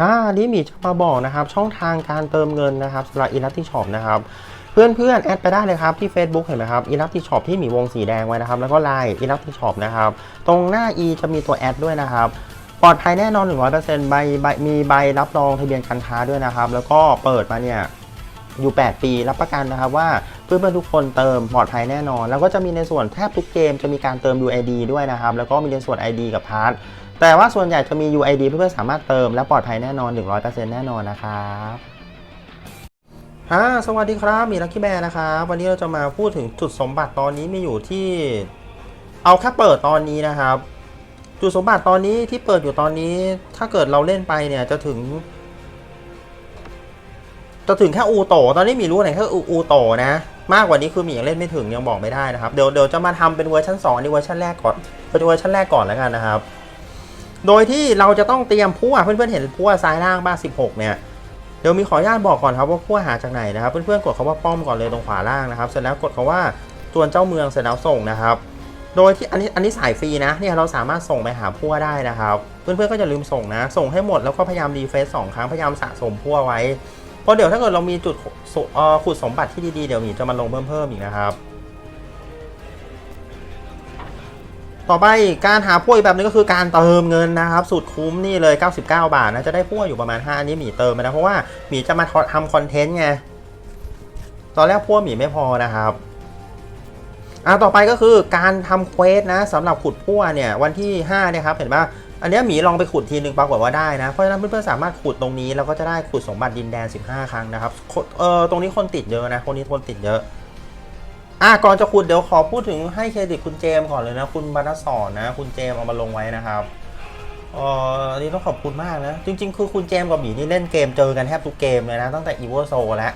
อ่านี่มีจะมาบอกนะครับช่องทางการเติมเงินนะครับสำหรับอิลัติช็อปนะครับเพื่อนเพื่อนๆแอดไปได้เลยครับที่ Facebook เห็นไหมครับอิลัติช็อปที่มีวงสีแดงไว้นะครับแล้วก็ไลน์อิลัติช็อปนะครับตรงหน้า e จะมีตัวแอดด้วยนะครับปลอดภัยแน่นอน 100%ใบใบมีใบรับรองทะเบียนการค้าด้วยนะครับ แล้วก็เปิดมาเนี่ยอยู่ 8 ปีรับประกันนะครับว่า เพื่อนๆทุกคนเติมปลอดภัยแน่นอน แล้วก็จะมีในส่วนแทบทุกเกมจะมีการเติม UID ด้วยนะครับ แล้วก็มีในส่วน ID กับพาร์ทแต่ว่าส่วนใหญ่จะมี UID เพื่อนๆสามารถเติมและปลอดภัยแน่นอน 100%แน่นอนนะครับอ่าสวัสดีครับมีลักกี้แบร์นะครับวันนี้เราจะมาพูดถึงจุดสมบัติตอนนี้มีอยู่ที่ เอาแค่เปิดตอนนี้นะครับ จุดสมบัติตอนนี้ที่เปิดอยู่ตอนนี้ ถ้าเกิดเราเล่นไปเนี่ยจะถึง จะถึงแค่อูโตตอนนี้มีรู้ไหนแค่อูอูโตนะ มากกว่านี้คือมียังเล่นไม่ถึงยังบอกไม่ได้นะครับ เดี๋ยวเดี๋ยวจะมาทำเป็นเวอร์ชัน2อันนี้เวอร์ชันแรกก่อนเป็นเวอร์ชันแรกก่อนแล้วกันนะครับ โดยที่เราจะต้องเตรียมพั่วเพื่อนๆเห็นพั่วซ้ายล่างบ้าน16 เนี่ยเดี๋ยวมีขออนุญาตบอกก่อนครับว่าพั่วหาจากไหนนะครับ เพื่อนๆกดคาว่าป้อมก่อนเลยตรงขวาล่างนะครับ เสร็จแล้วกดคาว่าตัวนเจ้าเมืองเสร็จแล้วส่งนะครับโดยที่อันนี้อันนี้สายฟรีนะเนี่ยเราสามารถส่งไปหาพั่วได้นะครับ เพื่อนๆก็จะลืมส่งนะ ส่งให้หมดแล้วก็พยายามรีเฟซสองครั้งพยายามสะสมพั่วไว้ เพราะเดี๋ยวถ้าเกิดเรามีจุดขุดสมบัติที่ดีๆ เดี๋ยวหมีจะมาลงเพิ่มเพิ่มๆอีกนะครับ ต่อไปการหาพวกอีกแบบนึงก็คือการเติมเงินนะครับ สุดคุ้มนี่เลย 99 บาทนะจะได้พวกอยู่ประมาณ 5 อันนี้หมีเติมไปนะเพราะว่าหมีจะมาทำคอนเทนต์ไงตอนแรกพวกหมีไม่พอนะครับอะต่อไปก็คือการทำเควสนะสำหรับขุดพั่วเนี่ยวันที่5เนี่ยครับเห็นปะ อันนี้หมีลองไปขุดทีนึงปรากฏว่าได้นะ เพราะฉะนั้นเพื่อนๆสามารถขุดตรงนี้แล้วก็จะได้ขุดสมบัติดินแดน 15 ครั้งนะครับเออตรงนี้คนติดเยอะนะคนนี้คนติดเยอะอะก่อนจะขุดเดี๋ยวขอพูดถึงให้เครดิตคุณเจมก่อนเลยนะ คุณบรรณสอนนะ คุณเจมเอามาลงไว้นะครับเอออันนี้ต้องขอบคุณมากนะ จริง ๆ คือคุณเจมกับหมีนี่เล่นเกมเจอกันแทบทุกเกมเลยนะตั้งแต่อีเวอร์โซแล้ว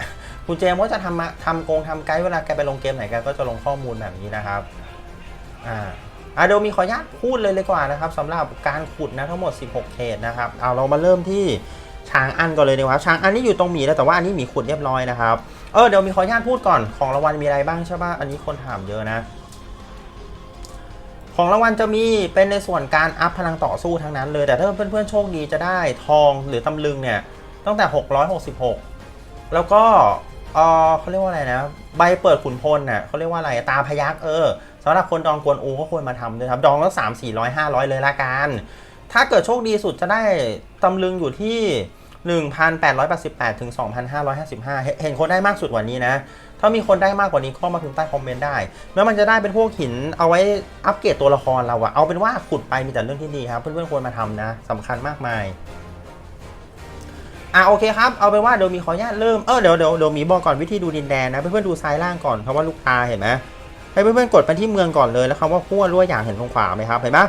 คุณเจมก็จะทำมาทำโกงทำไกด์เวลาแกไปลงเกมไหนแกก็จะลงข้อมูลแบบนี้นะครับอ่า อะเดี๋ยวมีขออนุญาตพูดเลยเลยกว่านะครับสำหรับการขุดนะทั้งหมด 16 เขตนะครับเอาเรามาเริ่มที่ช้างอันก่อนเลยดีกว่าช้างอันนี้อยู่ตรงหมีแล้วแต่ว่าอันนี้หมีขุดเรียบร้อยนะครับเออเดี๋ยวมีขออนุญาตพูดก่อนของรางวัลมีอะไรบ้างใช่ป่ะอันนี้คนถามเยอะนะของรางวัลจะมีเป็นในส่วนการอัพพลังต่อสู้ทั้งนั้นเลย แต่ถ้าเพื่อนๆโชคดีจะได้ทองหรือตำลึงเนี่ยตั้งแต่ 666 แล้วก็เออเขาเรียกว่าอะไรนะ ใบเปิดขุนพลน่ะเขาเรียกว่าอะไรตาพยักเออำหรับคนดองกวนอูก็ควรมาทำด้วยครับ ดองละสามสี่ร้อยห้าร้อยเลยละกัน ถ้าเกิดโชคดีสุดจะได้ตำลึงอยู่ที่ 1,888ถึง2,555เห็นเห็นคนได้มากสุดกว่านี้นะ ถ้ามีคนได้มากกว่านี้ก็มาพิมพ์ใต้คอมเมนต์ได้ แล้วมันจะได้เป็นพวกหินเอาไว้อัปเกรดตัวละครเราอะเอาเป็นว่าขุดไปมีแต่เรื่องที่ดีครับ เพื่อนๆควรมาทำนะสำคัญมากมายอะโอเคครับ เอาเป็นว่าเดี๋ยวมีขออนุญาตเริ่ม เออเดี๋ยวเดี๋ยวเดี๋ยวมีบอกก่อนวิธีดูดินแดนนะ เพื่อนๆดูซ้ายล่างก่อนคำว่าลูกตาเห็นไหม ให้เพื่อนๆกดไปที่เมืองก่อนเลยแล้วคำว่าพั่วรั่วอย่างเห็นตรงขวาไหมครับเห็นไหม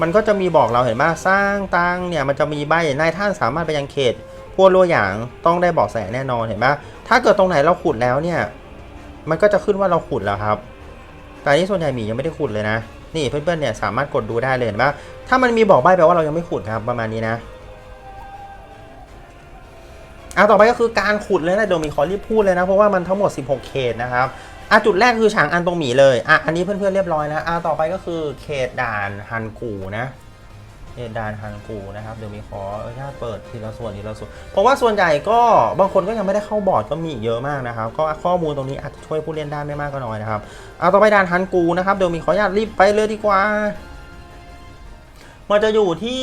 มันก็จะมีบอกเราเห็นไหมสร้างตังเนี่ยมันจะมีใบนายท่านสามารถไปยังเขตพั่วรั่วอย่างต้องได้บอกแสแน่นอนเห็นไหมถ้าเกิดตรงไหนเราขุดแล้วเนี่ยมันก็จะขึ้นว่าเราขุดแล้วครับแต่นี้ส่วนใหญ่หมียังไม่ได้ขุดเลยนะ นี่เพื่อนๆเนี่ยสามารถกดดูได้เลยเห็นไหมถ้ามันมีบอกใบแปลว่าเรายังไม่ขุดครับประมาณนี้นะอะต่อไปก็คือการขุดเลยนะเดี๋ยวมีขอรีบพูดเลยนะ เพราะว่ามันทั้งหมด 16 เขตนะครับ อะจุดแรกคือฉางอันตรงหมีเลยอะอันนี้เพื่อนๆเรียบร้อยนะอะต่อไปก็คือเขตด่านฮันกูนะเขตด่านฮันกูนะครับเดี๋ยวมีขออนุญาตเปิดทีละส่วนทีละส่วนเพราะว่าส่วนใหญ่ก็บางคนก็ยังไม่ได้เข้าบอร์ดก็มีเยอะมากนะครับ ก็ข้อมูลตรงนี้อาจจะช่วยผู้เล่นได้ไม่มากก็น้อยนะครับอะต่อไปด่านฮันกูนะครับเดี๋ยวมีขออนุญาตรีบไปเลยดีกว่ามันจะอยู่ที่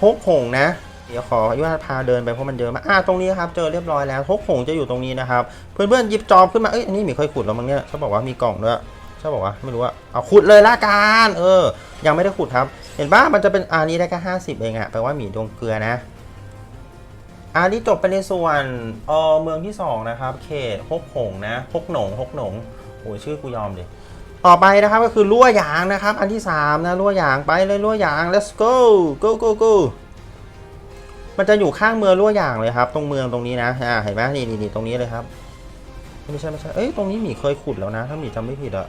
ฮกหงนะ เดี๋ยวขออนุญาตพาเดินไปเพราะมันเยอะมากอะตรงนี้ครับเจอเรียบร้อยแล้วฮกหงจะอยู่ตรงนี้นะครับเพื่อนๆหยิบจอบขึ้นมาเอ้ยอันนี้หมีเคยขุดแล้วมั้งเนี่ยเขาบอกว่ามีกล่องด้วยใช่บอกว่าไม่รู้ว่าเอาขุดเลยละกันเออ ยังไม่ได้ขุดครับ เห็นปะมันจะเป็นอันนี้ได้แค่ห้าสิบเองอะแปลว่าหมีดวงเกลือนะอันนี้จบไปในส่วนเออเมืองที่สองนะครับ เขตฮกหงนะฮกหนงฮกหนงโอ้ยชื่อกูยอมดิต่อไปนะครับก็คือลั่วยางนะครับ อันที่สามนะลั่วยางไปเลยลั่วยาง let's go go go go มันจะอยู่ข้างเมืองลั่วอย่างเลยครับ ตรงเมืองตรงนี้นะอ่าเห็นไหมนี่นี่นตรงนี้เลยครับ ไม่ใช่ไม่ใช่เอ้ยตรงนี้หมีเคยขุดแล้วนะ ถ้าหมีจำไม่ผิดอะ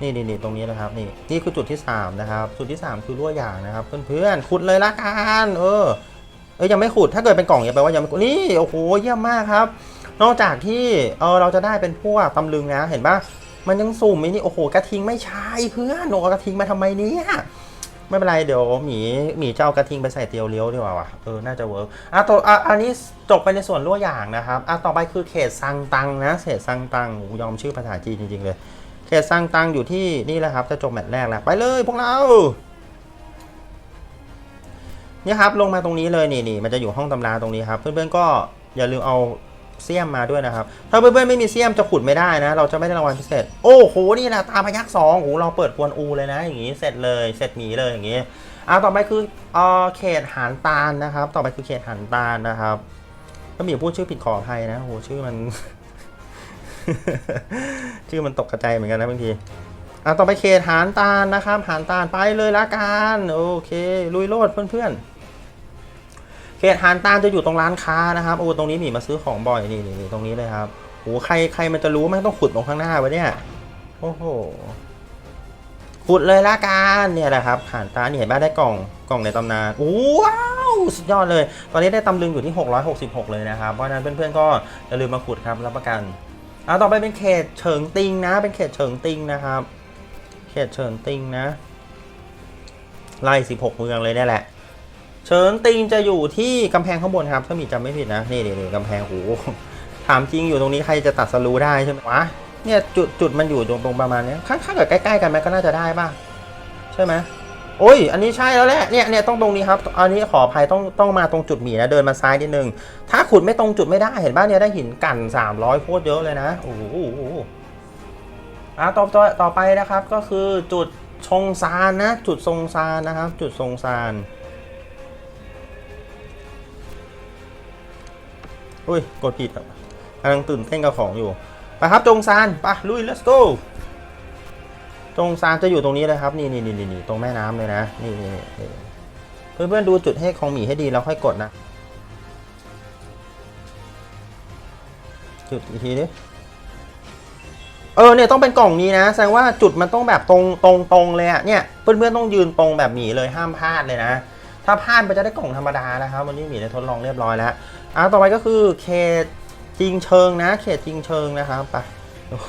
นี่นี่นี่ตรงนี้นะครับนี่นี่คือจุดที่สามนะครับจุดที่สามคือรั่วอย่างนะครับเพื่อนๆขุดเลยละกันเออเอ้ยยังไม่ขุดถ้าเกิดเป็นกล่องอย่าแปว่ายังไม่ขุดนี่โอ้โหเยี่ยมมากครับ นอกจากที่เออเราจะได้เป็นพวกตำลึงนะเห็นปะมันยังสุ่มไอ้นี่โอ้โหกระทิงไม่ใช่เพื่อนโอ้กระทิงมาทำไมเนี่ย ไม่เป็นไรเดี๋ยวหมีหมีจะเอากระทิงไปใส่เตียวเลี้ยวดีกว่าว่ะเออน่าจะเวิร์กอะตัวอะอันนี้จบไปในส่วนรั่วอย่างนะครับอะต่อไปคือเขตซังตังนะเขตซังตังยอมชื่อภาษาจีนจริงๆเลย เขตซังตังอยู่ที่นี่แหละครับ จะจบแมตช์แรกแล้วไปเลยพวกเราเนี่ยครับลงมาตรงนี้เลยนี่นี่มันจะอยู่ห้องตำราตรงนี้ครับ เพื่อนๆก็อย่าลืมเอา เสียมมาด้วยนะครับ ถ้าเพื่อนๆไม่มีเสียมจะขุดไม่ได้นะ เราจะไม่ได้รางวัลพิเศษ โอ้โห นี่แหละตาพยักสองโอ้โหเราเปิดกวนอูเลยนะ อย่างงี้ เสร็จเลย เสร็จหมีเลยอย่างงี้อ่าต่อไปคือเอ่อเขตหานตาลนะครับ ต่อไปคือเขตหานตาลนะครับ ถ้ามีพูดชื่อผิดขออภัยนะ โอ้โห ชื่อมัน ชื่อมันตกกระจายเหมือนกันนะบางทีอะต่อไปเขตหานตาลนะครับ หานตาลไปเลยละกัน โอเค ลุยโลดเพื่อนๆ เขตหานตาจะอยู่ตรงร้านค้านะครับโอ้ตรงนี้หมีมาซื้อของบ่อยนี่นี่ตรงนี้เลยครับโอ้ใครใครมันจะรู้ไหมต้องขุดตรงข้างหน้าวะเนี่ยโอ้โหขุดเลยละกันเนี่ยแหละครับหานตานี่เห็นไหมได้กล่องกล่องในตำนานโอ้ว้าวสุดยอดเลย ตอนนี้ได้ตำลึงอยู่ที่ 666 เลยนะครับเพราะนั้นเพื่อนๆก็อย่าลืมมาขุดครับรับประกันอ่าต่อไปเป็นเขตเฉิงติงนะ เป็นเขตเฉิงติงนะครับ เขตเฉิงติงนะไล่16 เมืองเลยนี่แหละ เฉิงติงจะอยู่ที่กำแพงข้างบนครับ ถ้ามีจำไม่ผิดนะ นี่นี่นี่กำแพงโหถามจริงอยู่ตรงนี้ใครจะตัดสรูได้ใช่ไหมวะเนี่ยจุดจุดมันอยู่ตรงตรงประมาณนี้ยถ้าถ้าเกิดใกล้ๆกันไหมก็น่าจะได้ป่ะใช่ไหมโอ้ย อันนี้ใช่แล้วแหละ เนี่ยเนี่ยต้องตรงนี้ครับ อันนี้ขออภัยต้องต้องมาตรงจุดหมีนะ เดินมาซ้ายนิดนึง ถ้าขุดไม่ตรงจุดไม่ได้ เห็นบ้านเนี่ยได้หินกั่น300โคตรเยอะเลยนะ โอ้โหอะต่อต่อต่อไปนะครับ ก็คือจุดชงซานนะ จุดทรงซานนะครับ จุดทรงซาน อุ้ย กดผิดอะกำลังตื่นเต้นกับของอยู่ไปครับจงซานไปลุย let's go จงซานจะอยู่ตรงนี้เลยครับ นี่นี่นี่นี่ตรงแม่น้ำเลยนะ นี่นี่เพื่อนเพื่อนดูจุดให้ของหมีให้ดีแล้วค่อยกดนะ จุดอีกทีดิเออเนี่ยต้องเป็นกล่องนี้นะ แสดงว่าจุดมันต้องแบบตรงตรงตรงเลยอะเนี่ยเพื่อนๆต้องยืนตรงแบบหมีเลยห้ามพลาดเลยนะ ถ้าพลาดไปจะได้กล่องธรรมดานะครับ วันนี้หมีได้ทดลองเรียบร้อยแล้ว อะต่อไปก็คือเขตจริงเชิงนะ เขตจริงเชิงนะครับไป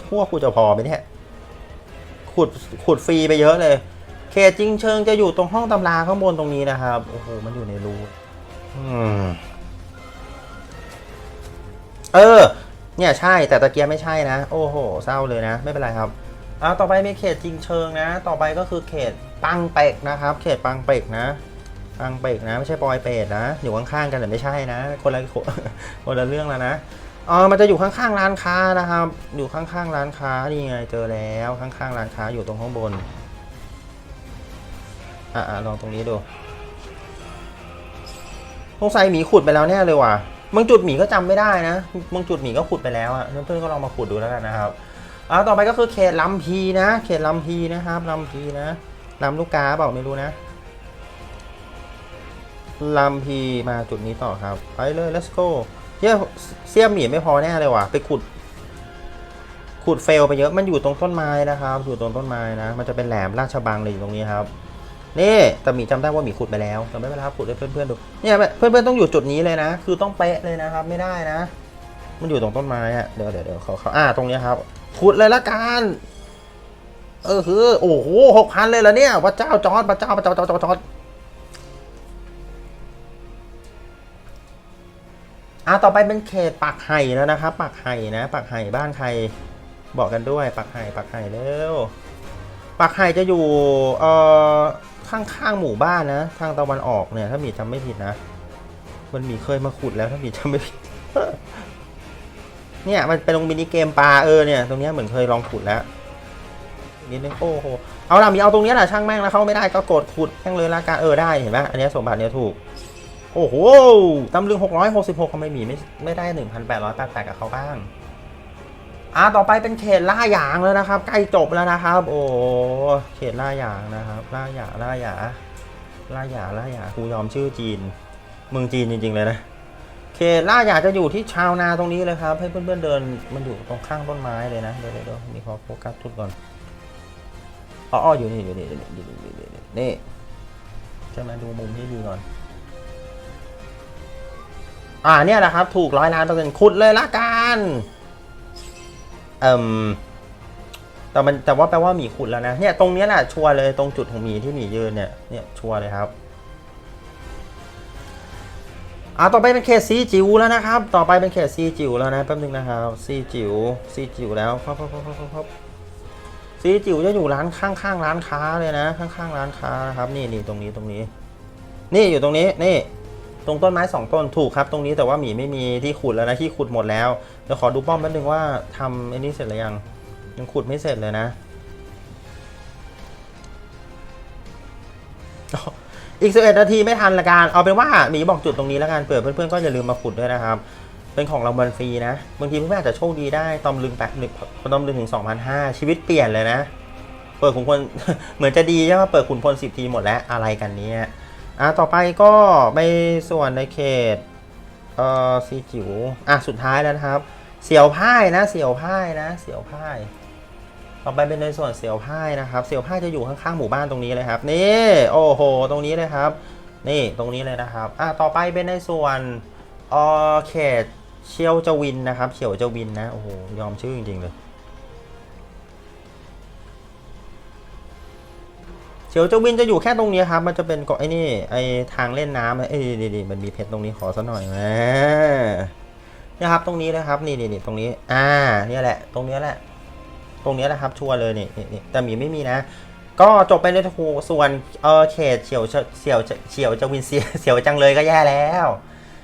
พวกกูจะพอไหมเนี่ยขุดขุดฟรีไปเยอะเลย เขตจริงเชิงจะอยู่ตรงห้องตำราข้างบนตรงนี้นะครับโอ้โหมันอยู่ในรูอืมเออ เนี่ยใช่แต่ตะเกียบไม่ใช่นะ โอ้โหเศร้าเลยนะ ไม่เป็นไรครับอ่าต่อไปมีเขตจริงเชิงนะ ต่อไปก็คือเขตปังเป็กนะครับ เขตปังเป็กนะ ปังเปกนะ ไม่ใช่ปอยเปดนะ อยู่ข้างๆกันแต่ไม่ใช่นะ คนละคนละเรื่องแล้วนะอ๋อมันจะอยู่ข้างๆร้านค้านะครับ อยู่ข้างๆร้านค้านี่ไงเจอแล้วข้างๆร้านค้าอยู่ตรงข้างบนอ่าลองตรงนี้ดูสงสัยหมีขุดไปแล้วแน่เลยว่ะบางจุดหมีก็จำไม่ได้นะบางจุดหมีก็ขุดไปแล้วอะเพื่อนๆก็ลองมาขุดดูแล้วกันนะครับอ่าต่อไปก็คือเขตลำพีนะ เขตลำพีนะครับลำพีนะลำลูกกาเปล่าไม่รู้นะ ลำพีมาจุดนี้ต่อครับ ไปเลย let's go เหี้ยเสี้ยมหมีไม่พอแน่เลยว่ะ ไปขุด ขุดเฟลไปเยอะ มันอยู่ตรงต้นไม้นะครับ อยู่ตรงต้นไม้นะ มันจะเป็นแหลมราชบังเลยอยู่ตรงนี้ครับ นี่แต่หมีจำได้ว่าหมีขุดไปแล้วแต่ไม่เป็นไรครับ ขุดให้เพื่อนๆดู เนี่ยเพื่อนๆต้องอยู่จุดนี้เลยนะ คือต้องเป๊ะเลยนะครับ ไม่ได้นะ มันอยู่ตรงต้นไม้อะเดี๋ยวเดี๋ยวเดี๋ยวเขาเขาอ่า ตรงนี้ครับ ขุดเลยละกัน เออคือ โอ้โหหกพันเลยเหรอเนี่ย พระเจ้าจอร์ดพระเจ้าพระเจ้าจอร์ด อร์ดจอร์ดอ่าต่อไปเป็นเขตปากไห่แล้วนะครับปากไห่นะปากไห่บ้านใครบอกกันด้วยปากไห่ปากไห่เร็วปากไห่จะอยู่เอ่อข้างๆหมู่บ้านนะ ทางตะวันออกเนี่ย ถ้ามีจำไม่ผิดนะ มันมีเคยมาขุดแล้วถ้ามีจำไม่ผิดเนี่ยมันเป็นตรงมินิเกมปลาเออเนี่ยตรงนี้เหมือนเคยลองขุดแล้วนิดนึงโอ้โหเอาล่ะมีเอาตรงนี้แหละช่างแม่งแล้วเข้าไม่ได้ก็กดขุดแม่งเลยละกันเออได้เห็นไหมอันนี้สมบัติเนี้ยถูก โอ้โหตำลึงหกร้อยหกสิบหกทำไมหมีไม่ไม่ได้หนึ่งพันแปดร้อยแปดแปดกับเขาบ้าง อ่าต่อไปเป็นเขตล่าหยางแล้วนะครับ ใกล้จบแล้วนะครับ โอ้เขตล่าหยางนะครับล่าหยาล่าหยาล่าหยาล่าหยาครูยอมชื่อจีน เมืองจีนจริง ๆ เลยนะเขตล่าหยาจะอยู่ที่ชาวนาตรงนี้เลยครับ ให้เพื่อนๆเดินมันอยู่ตรงข้างต้นไม้เลยนะเดี๋ยวเดี๋ยวเดี๋ยวมีขอโฟกัสทุดก่อนอ๋ออยู่นี่อยู่นี่อยู่นี่อยู่นี่อยู่นี่อยู่นี่นี่ใช่ไหมดูมุมให้ดีก่อน อ่าเนี่ยแหละครับ ถูกร้อยล้านเปอร์เซ็นต์ขุดเลยละกันเอ่มแต่มันแต่ว่าแปลว่ามีขุดแล้วนะเนี่ยตรงนี้แหละชัวร์เลยตรงจุดของหมีที่หมียืนเนี่ยเนี่ยชัวร์เลยครับอ่าต่อไปเป็นเขตซีจิ๋วแล้วนะครับ ต่อไปเป็นเขตซีจิ๋วแล้วนะแป๊บนึงนะครับซีจิ๋วซีจิ๋วแล้วครับครับครับครับครับซีจิ๋วจะอยู่ร้านข้างๆร้านค้าเลยนะ ข้างๆร้านค้านะครับนี่นี่ตรงนี้ตรงนี้ นี่อยู่ตรงนี้นี่ ตรงต้นไม้สองต้นถูกครับ ตรงนี้แต่ว่าหมีไม่มีที่ขุดแล้วนะที่ขุดหมดแล้วเดี๋ยวขอดูป้อมแป๊บนึงว่าทำไอ้นี่เสร็จหรือยังยังขุดไม่เสร็จเลยนะ อีก 11 นาทีไม่ทันละกันเอาเป็นว่าหมีบอกจุดตรงนี้แล้วกันเผื่อเพื่อนๆก็อย่าลืมมาขุดด้วยนะครับ เป็นของรางวัลฟรีนะบางทีเพื่อนๆอาจจะโชคดีได้ตอมลึงแปดหนึ่งตอมลึงถึง2,500ชีวิตเปลี่ยนเลยนะ เปิดขุนพลเหมือนจะดีใช่ไหมเปิดขุนพล10 ทีหมดแล้วอะไรกันเนี้ย อะต่อไปก็ไปส่วนในเขตเอ่อซีจิ๋วอะสุดท้ายแล้วนะครับ เสี่ยวพ่ายนะเสี่ยวพ่ายนะ เสี่ยวพ่าย ต่อไปเป็นในส่วนเสี่ยวพ่ายนะครับ เสี่ยวพ่ายจะอยู่ข้างๆหมู่บ้านตรงนี้เลยครับ นี่โอ้โห ตรงนี้เลยครับ นี่ตรงนี้เลยนะครับอะต่อไปเป็นในส่วนเอ่อเขตเชียวจวินนะครับเฉียวจวินนะโอ้โหยอมชื่อจริงๆเลย เฉียวจวินจะอยู่แค่ตรงนี้ครับ มันจะเป็นเกาะไอ้นี่ไอ้ทางเล่นน้ำเอ้ยดีๆมันมีเพชรตรงนี้ขอสักหน่อยแหมนี่ครับตรงนี้นะครับนี่นี่นี่ตรงนี้ อ่าเนี่ยแหละ ตรงเนี้ยแหละ ตรงเนี้ยแหละครับชัวร์เลยนี่นี่แต่หมีไม่มีนะ ก็จบไปในทูส่วนเออเขตเฉียวเฉียวเฉียวจวินเสียเฉียวจังเลยก็แย่แล้ว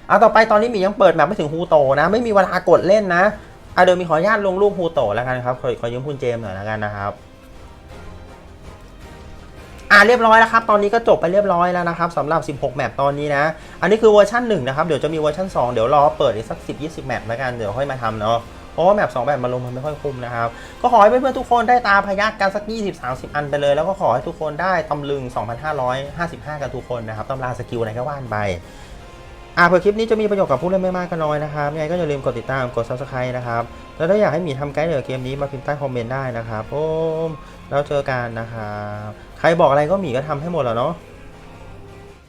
เอาต่อไปตอนนี้หมียังเปิดแมปไม่ถึงฮูโตนะ ไม่มีเวลากดเล่นนะอะเดี๋ยวมีขออนุญาตลงรูปฮูโตแล้วกันครับขอขอยืมคุณเจมส์หน่อยแล้วกันนะครับ อ่าเรียบร้อยแล้วครับ ตอนนี้ก็จบไปเรียบร้อยแล้วนะครับสำหรับ 16 แมปตอนนี้นะ อันนี้คือเวอร์ชัน1นะครับ เดี๋ยวจะมีเวอร์ชัน2 เดี๋ยวรอเปิดอีกสัก 10 20 แมปแล้วกัน เดี๋ยวค่อยมาทำเนาะ เพราะว่าแมป2แบบมาลงมันไม่ค่อยคุ้มนะครับ ก็ขอให้เพื่อนๆทุกคนได้ตาพยักกันสัก 20 30 อันไปเลย แล้วก็ขอให้ทุกคนได้ตำลึง 2,555 กันทุกคนนะครับตำราสกิลอะไรก็ว่านไปอ่าเผื่อคลิปนี้จะมีประโยชน์กับผู้เล่นไม่มากก็น้อยนะครับยังไงก็อย่าลืมกดติดตาม กด subscribe นะครับ แล้วถ้าอยากให้หมีทำไกด์เกี่ยวเกมนี้มาพิมพ์ใต้คอมเมนต์ได้นะครับผมแล้วเจอกันนะครับ ใครบอกอะไรก็หมีก็ทำให้หมดแล้วเนาะ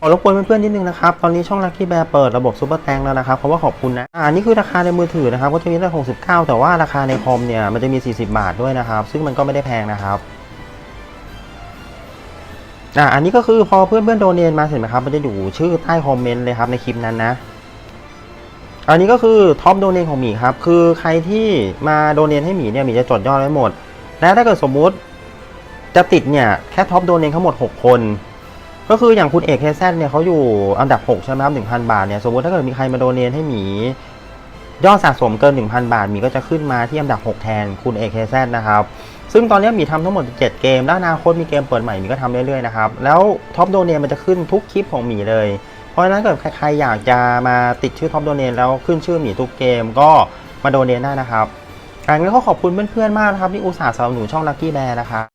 ขอรบกวนเพื่อนๆนิดนึงนะครับ ตอนนี้ช่อง Lucky Bear เปิดระบบซูเปอร์แตงแล้วนะครับ เพราะว่าขอบคุณนะ อ่านี่คือราคาในมือถือนะครับ ก็จะมีตั้ง69 แต่ว่าราคาในคอมเนี่ย มันจะมี 40 บาทด้วยนะครับ ซึ่งมันก็ไม่ได้แพงนะครับอ่าอันนี้ก็คือพอเพื่อนๆโดเนนมาเสร็จไหมครับ มันจะอยู่ชื่อใต้คอมเมนต์เลยครับในคลิปนั้นนะ อันนี้ก็คือท็อปโดเนนของหมีครับ คือใครที่มาโดเนนให้หมีเนี่ยหมีจะจดยอดไว้หมด และถ้าเกิดสมมุติ จะติดเนี่ยแค่ท็อปโดนเนนทั้งหมด 6 คน ก็คืออย่างคุณเอกเคแซเนี่ยเขาอยู่อันดับ 6 ใช่ไหมครับ1,000บาทเนี่ยสมมติถ้าเกิดมีใครมาโดเนนให้หมียอดสะสมเกิน 1,000 บาทหมีก็จะขึ้นมาที่อันดับ 6 แทนคุณเอกเคแซนะครับ ซึ่งตอนนี้หมีทำทั้งหมด 7 เกม แล้วอนาคตมีเกมเปิดใหม่หมีก็ทำเรื่อยๆนะครับ แล้วท็อปโดเนนมันจะขึ้นทุกคลิปของหมีเลย เพราะฉะนั้นเกิดใครอยากจะมาติดชื่อท็อปโดเนนแล้วขึ้นชื่อหมีทุกเกมก็มาโดเนนได้นะครับอันนี้ก็ขอบคุณเพื่อนๆมากนะครับที่อุตส่าห์สนับสนุนช่อง Lucky Bear นะครับ